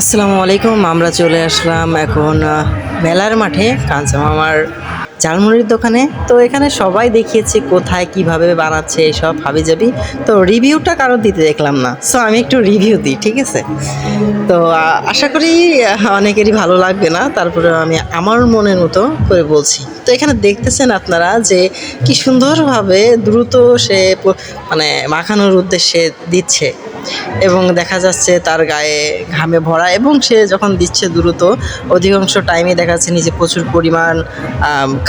আসসালামু আলাইকুম, আমরা চলে আসলাম এখন মেলার মাঠে, কাঞ্চা মামার ঝালমুড়ির দোকানে। তো এখানে সবাই দেখিয়েছে কোথায় কীভাবে বানাচ্ছে এসব হাবি যাবি তো রিভিউটা কারও দিতে দেখলাম না। সো আমি একটু রিভিউ দিই, ঠিক আছে? তো আশা করি অনেকেরই ভালো লাগবে না। তারপরে আমি আমার মনের মতো করে বলছি। তো এখানে দেখতেছেন আপনারা যে কি সুন্দরভাবে দ্রুত সে মানে মাখানোর উদ্দেশ্যে দিচ্ছে। এবং দেখা যাচ্ছে তার গায়ে ঘামে ভরা এবং সে যখন দিচ্ছে দ্রুত, অধিকাংশ টাইমে দেখা যাচ্ছে নিজে প্রচুর পরিমাণ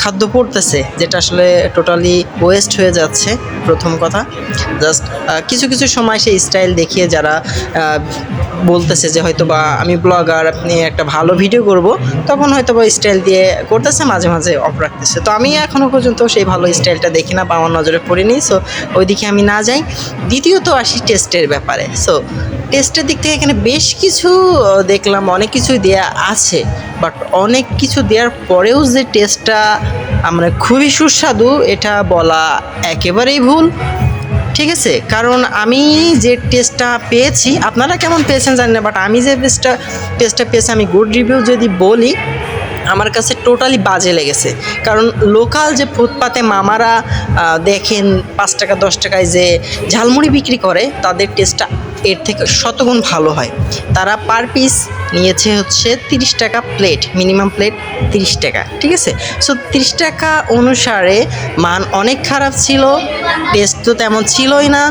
খাদ্য পড়তেছে, যেটা আসলে টোটালি ওয়েস্ট হয়ে যাচ্ছে, প্রথম কথা। জাস্ট কিছু কিছু সময় সেই স্টাইল দেখিয়ে যারা বলতেছে যে হয়তো বা আমি ব্লগার আপনি একটা ভালো ভিডিও করব, তখন হয়তো বা স্টাইল দিয়ে করতেছে, মাঝে মাঝে অফ রাখতেছে। তো আমি এখনও পর্যন্ত সেই ভালো স্টাইলটা দেখি না বা আমার নজরে পড়িনি সো ওইদিকে আমি না যাই। দ্বিতীয়ত আসি টেস্টের ব্যাপারে। সো টেস্টের দিক থেকে এখানে বেশ কিছু দেখলাম, অনেক কিছুই দেয়া আছে। বাট অনেক কিছু দেওয়ার পরেও যে টেস্টটা আমরা খুবই সুস্বাদু, এটা বলা একেবারেই ভুল। ঠিক আছে? কারণ আমি যে টেস্টটা পেয়েছি, আপনারা কেমন পেয়েছেন জানি না বাট আমি যে টেস্টটা টেস্টটা পেয়েছি, আমি গুড রিভিউ যদি বলি আমার কাছে টোটালি বাজে লেগেছে। কারণ লোকাল যে ফুটপাতে মামারা দেখেন পাঁচ টাকা, দশ টাকায় যে ঝালমুড়ি বিক্রি করে, তাদের টেস্টটা এর থেকে শতগুণ ভালো হয়। তারা পার পিস নিয়েছে হচ্ছে তিরিশ টাকা প্লেট মিনিমাম প্লেট তিরিশ টাকা, ঠিক আছে? সো তিরিশ টাকা অনুসারে মান অনেক খারাপ ছিল টেস্ট তো তেমন ছিলই না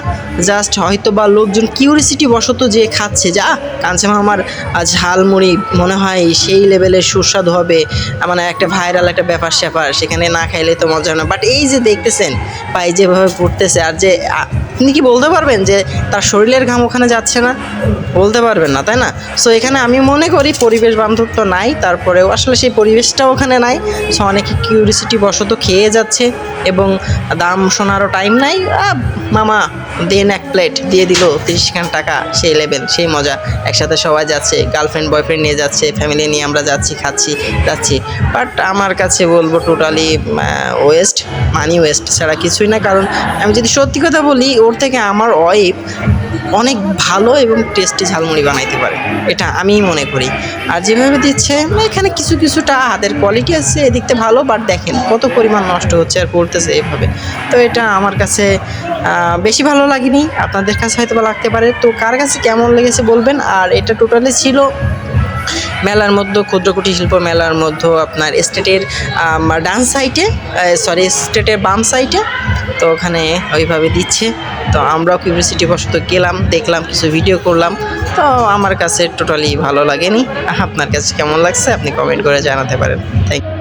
জাস্ট হয়তো বা লোকজন কিউরিসিটি বশত যে খাচ্ছে যা কাঞ্চা আমার ঝালমুড়ি মনে হয় সেই লেভেলের সুস্বাদু হবে মানে একটা ভাইরাল একটা ব্যাপার স্যাপার, সেখানে না খাইলে তো মজা হয় না। বাট এই যে দেখতেছেন, পাই যেভাবে পড়তেছে আর যে আপনি কি বলতে পারবেন যে তার শরীরের ঘাম ওখানে যাচ্ছে না? বলতে পারবেন না, তাই না? সো এখানে আমি মনে করি পরিবেশ বান্ধব তো নাই, তারপরেও আসলে সেই পরিবেশটাও ওখানে নাই। সো অনেকে কিউরিসিটি বশত খেয়ে যাচ্ছে এবং দাম শোনারও টাইম নাই। মামা, দেন এক প্লেট দিয়ে দিল তিরিশ খান টাকা, সেই লেভেল সেই মজা। একসাথে সবাই যাচ্ছে গার্লফ্রেন্ড বয়ফ্রেন্ড নিয়ে যাচ্ছে ফ্যামিলি নিয়ে আমরা যাচ্ছি, খাচ্ছি, যাচ্ছি। বাট আমার কাছে বলব টোটালি ওয়েস্ট মানি ওয়েস্ট ছাড়া কিছুই না। কারণ আমি যদি সত্যি কথা বলি ওর থেকে আমার ওয়াইফ অনেক ভালো এবং টেস্টি ঝালমুড়ি বানাইতে পারে। এটা আমি মনে করি। আর যেভাবে দিচ্ছে, এখানে কিছু কিছুটা হাতের কোয়ালিটি আছে এদিক থেকে ভালো বাট দেখেন কত পরিমাণ নষ্ট হচ্ছে আর করতেছে এভাবে। তো এটা আমার কাছে বেশি ভালো লাগেনি। আপনাদের কাছে হয়তো লাগতে পারে। তো কার কাছে কেমন লেগেছে বলবেন? আর এটা টোটালি ছিল মেলার মধ্যে ক্ষুদ্র কুটির শিল্প মেলার মধ্যে আপনার স্টেটের ডান সাইটে সরি স্টেটের বাম সাইটে তো ওখানে ওইভাবে দিচ্ছে। তো আমরাও কিউরিয়াসিটি বসত গেলাম, দেখলাম, কিছু ভিডিও করলাম। তো আমার কাছে টোটালি ভালো লাগেনি। আপনার কাছে কেমন লাগছে? আপনি কমেন্ট করে জানাতে পারেন। থ্যাংক